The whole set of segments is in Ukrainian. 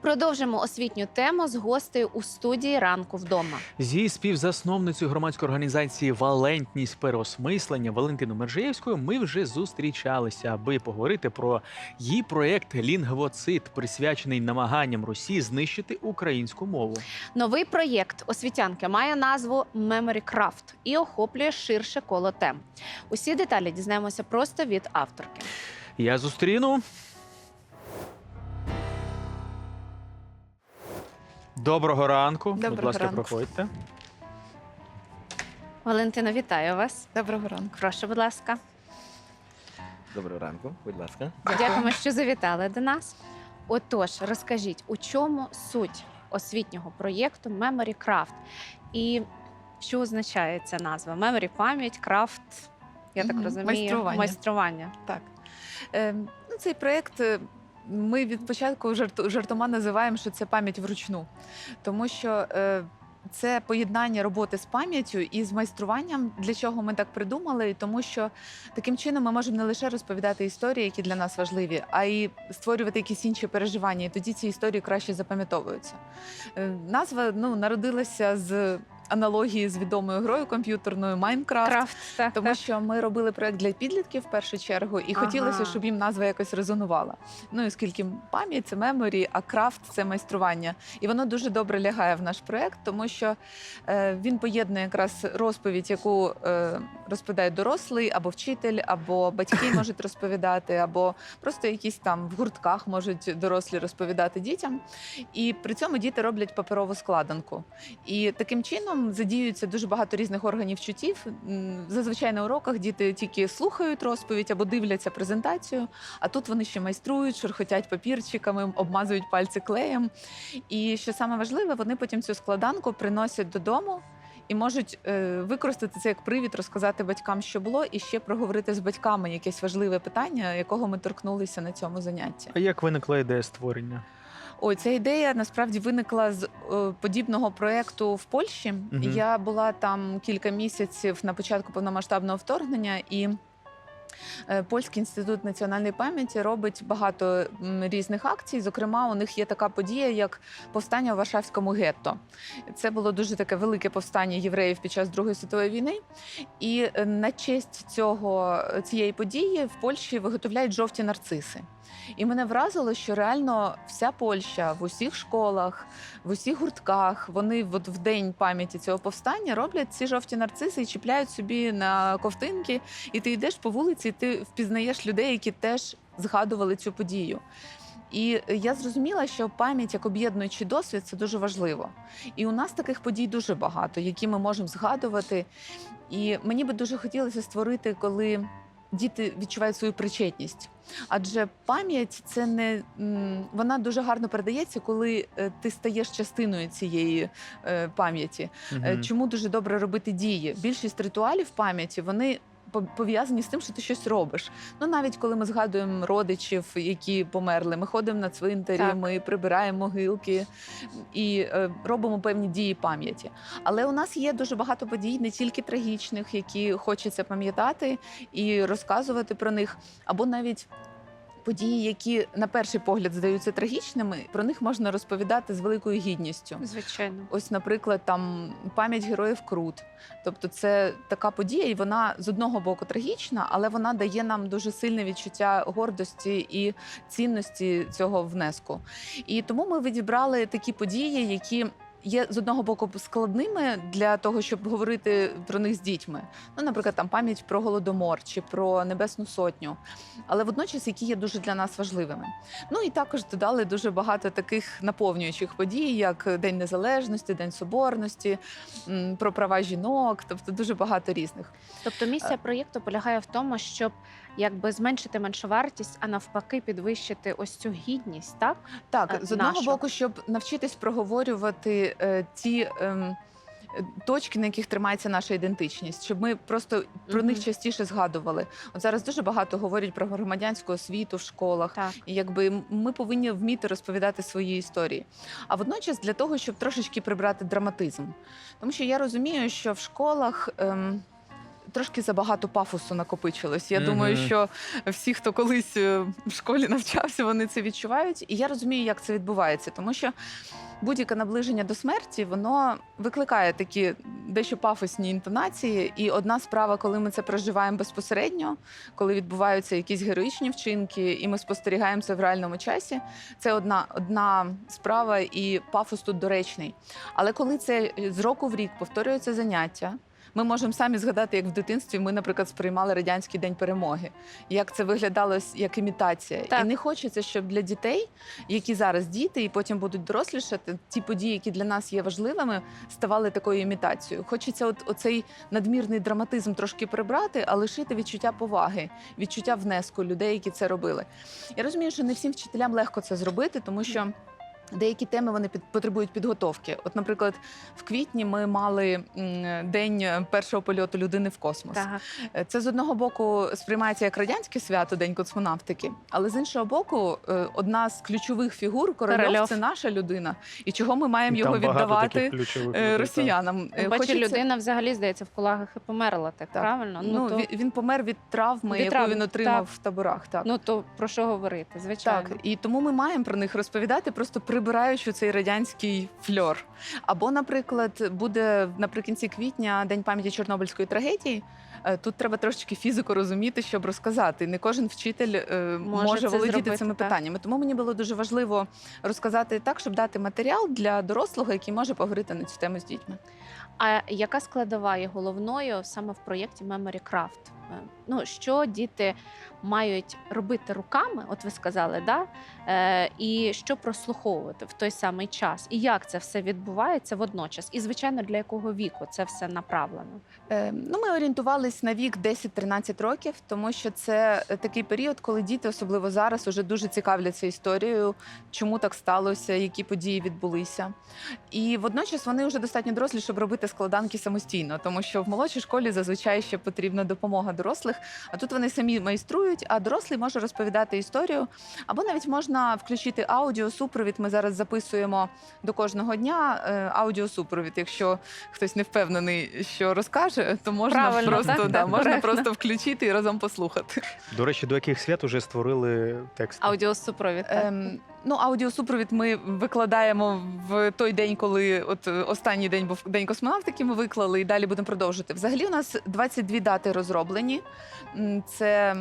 Продовжимо освітню тему з гостею у студії ранку вдома. Зі співзасновницею громадської організації Валентність переосмислення Валентиною Мержиєвською ми вже зустрічалися, аби поговорити про її проект Лінгвоцит, присвячений намаганням Росії знищити українську мову. Новий проєкт освітянки має назву Craft і охоплює ширше коло тем. Усі деталі дізнаємося просто від авторки. Я зустріну. Доброго ранку. Будь ласка, ранку. проходьте. Валентина, вітаю вас. Доброго ранку. Прошу, будь ласка. Доброго ранку, будь ласка. Дякуємо, що завітали до нас. Отож, розкажіть, у чому суть освітнього проєкту Memory Craft і що означає ця назва? Memory – пам'ять, крафт, я так розумію, майстрування. майстрування. Так. Е, ну, цей проєкт е, ми від початку жарту, жартома називаємо, що це пам'ять вручну, тому що. Е, це поєднання роботи з пам'яттю і з майструванням. Для чого ми так придумали? Тому що таким чином ми можемо не лише розповідати історії, які для нас важливі, а й створювати якісь інші переживання. І тоді ці історії краще запам'ятовуються. Е, Назва ну, народилася з аналогії з відомою грою комп'ютерною Майнкрафт. Крафт, так, Тому так. що ми робили проект для підлітків в першу чергу, і Ага. хотілося, щоб їм назва якось резонувала. Ну і оскільки пам'ять це меморі, а крафт це майстрування. І воно дуже добре лягає в наш проект, тому що е, він поєднує якраз розповідь, яку е, розповідає дорослий або вчитель, або батьки можуть розповідати, або просто якісь там в гуртках можуть дорослі розповідати дітям. І при цьому діти роблять паперову складанку. І таким чином задіюється дуже багато різних органів чуттів. Зазвичай на уроках діти тільки слухають розповідь або дивляться презентацію, а тут вони ще майструють, шурхотять папірчиками, обмазують пальці клеєм. І що саме важливе, вони потім цю складанку приносять додому. І можуть е, використати це як привід, розказати батькам, що було, і ще проговорити з батьками якесь важливе питання, якого ми торкнулися на цьому занятті. А як виникла ідея створення? Ой, ця ідея насправді виникла з е, подібного проєкту в Польщі. Мгм. Я була там кілька місяців на початку повномасштабного вторгнення і. е, Польський інститут національної пам'яті робить багато різних акцій. Зокрема, у них є така подія, як повстання у Варшавському гетто. Це було дуже таке велике повстання євреїв під час Другої світової війни. І е, на честь цього цієї події в Польщі виготовляють жовті нарциси. І мене вразило, що реально вся Польща в усіх школах, в усіх гуртках, вони от в день пам'яті цього повстання роблять ці жовті нарциси і чіпляють собі на ковтинки. І ти йдеш по вулиці, і ти впізнаєш людей, які теж згадували цю подію. І я зрозуміла, що пам'ять як об'єднуючий досвід це дуже важливо. І у нас таких подій дуже багато, які ми можемо згадувати. І мені би дуже хотілося створити, коли діти відчувають свою причетність. Адже пам'ять це не вона дуже гарно передається, коли е, ти стаєш частиною цієї е, пам'яті. Угу. Чому дуже добре робити дії? Більшість ритуалів пам'яті вони пов'язані з тим, що ти щось робиш. Ну навіть коли ми згадуємо родичів, які померли, ми ходимо на цвинтарі, Так. ми прибираємо могилки і е, робимо певні дії пам'яті. Але у нас є дуже багато подій, не тільки трагічних, які хочеться пам'ятати і розказувати про них, або навіть. Події, які на перший погляд здаються трагічними, про них можна розповідати з великою гідністю. Звичайно. Ось, наприклад, там пам'ять героїв Крут. Тобто, це така подія, і вона з одного боку трагічна, але вона дає нам дуже сильне відчуття гордості і цінності цього внеску. І тому ми відібрали такі події, які. Є з одного боку складними для того, щоб говорити про них з дітьми. Ну, наприклад, там пам'ять про голодомор чи про Небесну Сотню, але водночас які є дуже для нас важливими. Ну і також додали дуже багато таких наповнюючих подій, як День Незалежності, День Соборності, про права жінок, тобто дуже багато різних. Тобто місія проєкту полягає в тому, щоб якби зменшити меншовартість, а навпаки, підвищити ось цю гідність, так? Так, з одного нашу? боку, щоб навчитись проговорювати е, ті. е, Точки, на яких тримається наша ідентичність, щоб ми просто про них частіше згадували. От зараз дуже багато говорять про громадянську освіту в школах. Так. І якби ми повинні вміти розповідати свої історії. А водночас для того, щоб трошечки прибрати драматизм. Тому що я розумію, що в школах. Ем, трошки забагато пафосу накопичилось. Я Мгм. думаю, що всі, хто колись е, в школі навчався, вони це відчувають. І я розумію, як це відбувається, тому що будь-яке наближення до смерті воно викликає такі дещо пафосні інтонації. І одна справа, коли ми це проживаємо безпосередньо, коли відбуваються якісь героїчні вчинки, і ми спостерігаємо це в реальному часі. Це одна, одна справа, і пафос тут доречний. Але коли це з року в рік повторюється заняття. Ми можемо самі згадати, як в дитинстві ми, наприклад, сприймали радянський день перемоги, як це виглядало як імітація. Так. І не хочеться, щоб для дітей, які зараз діти і потім будуть дорослішати, ті події, які для нас є важливими, ставали такою імітацією. Хочеться от оцей надмірний драматизм трошки прибрати, а лишити відчуття поваги, відчуття внеску людей, які це робили. Я розумію, що не всім вчителям легко це зробити, тому що. Деякі теми вони під, потребують підготовки. От, наприклад, в квітні ми мали м, день першого польоту людини в космос. Так. Е, Це з одного боку сприймається як радянське свято, день космонавтики, але з іншого боку, е, одна з ключових фігур Корольов, Корольов. це наша людина. І чого ми маємо І його там віддавати е, людей, росіянам? Е, Бачу, хочеться- людина взагалі здається в кулагах і померла так, Так. правильно? Ну, то, він, він помер від травми, Від яку травм, він отримав так. в таборах. Так. ну то про що говорити? Звичайно. Так, і тому ми маємо про них розповідати, просто прибираючи цей радянський фльор. Або, наприклад, буде наприкінці квітня День пам'яті Чорнобильської трагедії. Е, Тут треба трошечки фізику розуміти, щоб розказати. Не кожен вчитель е, Може може, володіти зробити, цими так. питаннями. Тому мені було дуже важливо розказати так, щоб дати матеріал для дорослого, який може поговорити на цю тему з дітьми. А яка складова є головною саме в проєкті Memory Craft? Е, Ну, що діти мають робити руками, от ви сказали, да? Е, і що прослуховувати в той самий час, і як це все відбувається водночас, і звичайно, для якого віку це все направлено? Е, Ну, ми орієнтувались на вік 10-13 років, тому що це е, такий період, коли діти, особливо зараз, уже дуже цікавляться історією, чому так сталося, які події відбулися. І водночас вони вже достатньо дорослі, щоб робити складанки самостійно, тому що в молодшій школі зазвичай ще потрібна допомога дорослих. А тут вони самі майструють, а дорослий може розповідати історію. Або навіть можна включити аудіосупровід. Ми зараз записуємо до кожного дня е, аудіосупровід. Якщо хтось не впевнений, що розкаже, то можна Правильно, просто так? да, Так, можна просто включити і разом послухати. До речі, до яких свят уже створили текст? Аудіосупровід. так? Ем, ну, аудіосупровід ми викладаємо в той день, коли от останній день був день космонавтики. Ми виклали і далі будемо продовжувати. Взагалі, у нас 22 дати розроблені. Це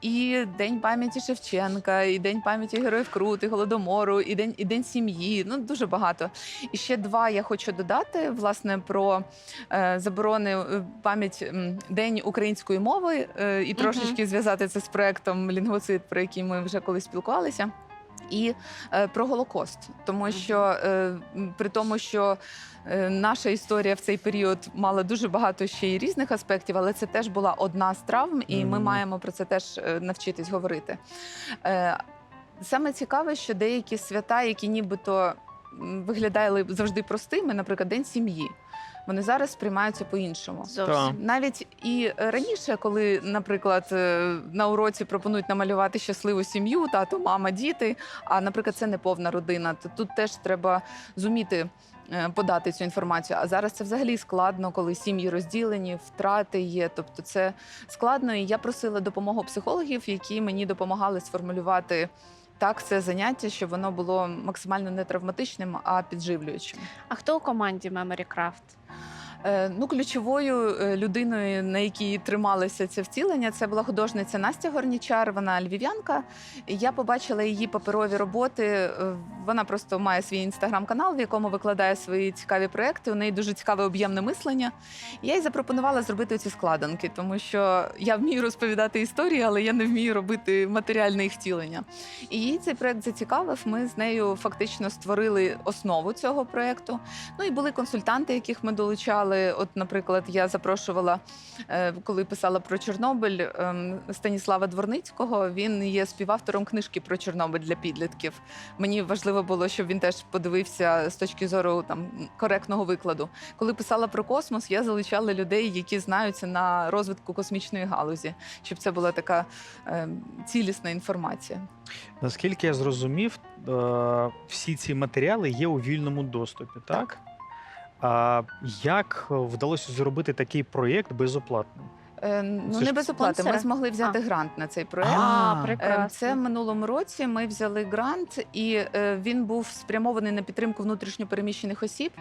і День пам'яті Шевченка, і День пам'яті Героїв Крут, і Голодомору, і День, і День сім'ї. Ну дуже багато. І ще два я хочу додати власне про е, заборони е, пам'ять День української мови е, і трошечки зв'язати це з проектом Лінгвоцит, про який ми вже колись спілкувалися. І е, про Голокост, тому що е, при тому, що е, наша історія в цей період мала дуже багато ще й різних аспектів, але це теж була одна з травм, і ми маємо про це теж навчитись говорити. Е, Саме цікаве, що деякі свята, які нібито виглядали завжди простими, наприклад, День сім'ї, вони зараз сприймаються по-іншому. Зовсім. Навіть і раніше, коли, наприклад, е, на уроці пропонують намалювати щасливу сім'ю, тато, мама, діти. А наприклад, це не повна родина, то тут теж треба зуміти. е, Подати цю інформацію, а зараз це взагалі складно, коли сім'ї розділені, втрати є. Тобто, це складно. І я просила допомогу психологів, які мені допомагали сформулювати так це заняття, щоб воно було максимально не травматичним, а підживлюючим. А хто у команді Memory Craft? Е, Ну, ключовою е, людиною, на якій трималося це втілення, це була художниця Настя Горнічар. Вона львів'янка. Я побачила її паперові роботи. Е, Вона просто має свій інстаграм-канал, в якому викладає свої цікаві проекти. У неї дуже цікаве об'ємне мислення. Я їй запропонувала зробити ці складанки, тому що я вмію розповідати історії, але я не вмію робити матеріальне їх втілення. І її цей проект зацікавив. Ми з нею фактично створили основу цього проекту. Ну і були консультанти, яких ми долучали. От, наприклад, я запрошувала, е, коли писала про Чорнобиль ем, Станіслава Дворницького. Він є співавтором книжки про Чорнобиль для підлітків. Мені важливо було, щоб він теж подивився з точки зору там коректного викладу. Коли писала про космос, я залучала людей, які знаються на розвитку космічної галузі, щоб це була така ем, цілісна інформація. Наскільки я зрозумів, е, всі ці матеріали є у вільному доступі, так? А як вдалося зробити такий проєкт безоплатно? Е, Ну Це не без оплати. Ми спонсори? змогли взяти А. грант на цей проект. А, Е, прекрасно. Це минулому році ми взяли грант, і е, він був спрямований на підтримку внутрішньопереміщених осіб.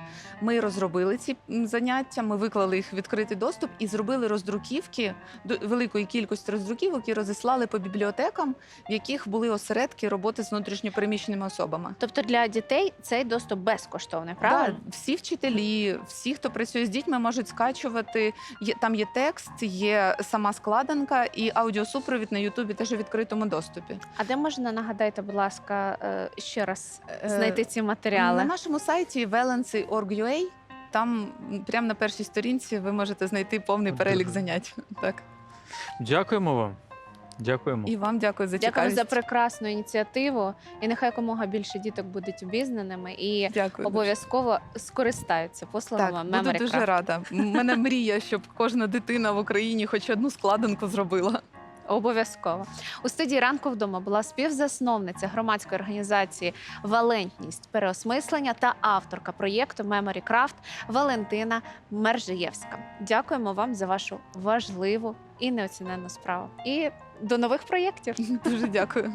Ми розробили ці м, заняття, ми виклали їх в відкритий доступ і зробили роздруківки до великої кількості роздруківок і розіслали по бібліотекам, в яких були осередки роботи з внутрішньопереміщеними особами. Тобто для дітей цей доступ безкоштовний, правильно? Да, всі вчителі, всі, хто працює з дітьми, можуть скачувати. Є там є текст, є сама складанка і аудіосупровід на Ютубі теж у відкритому доступі. А де можна нагадайте, будь ласка, е, ще раз Е, знайти ці матеріали На нашому сайті valency.org.ua там прямо на першій сторінці ви можете знайти повний перелік занять. Так Дякуємо вам. Дякуємо. і вам дякую за Дякую цікавість. за прекрасну ініціативу. І нехай якомога більше діток будуть обізнаними і Дякую. обов'язково скористаються послугами так, буду дуже Craft. рада. У мене мрія, щоб кожна дитина в Україні хоч одну складинку зробила. Обов'язково у студії ранку вдома була співзасновниця громадської організації Валентність переосмислення та авторка проєкту Memory Craft Валентина Мержиєвська. Дякуємо вам за вашу важливу і неоціненну справу. І до нових проєктів. Дуже дякую.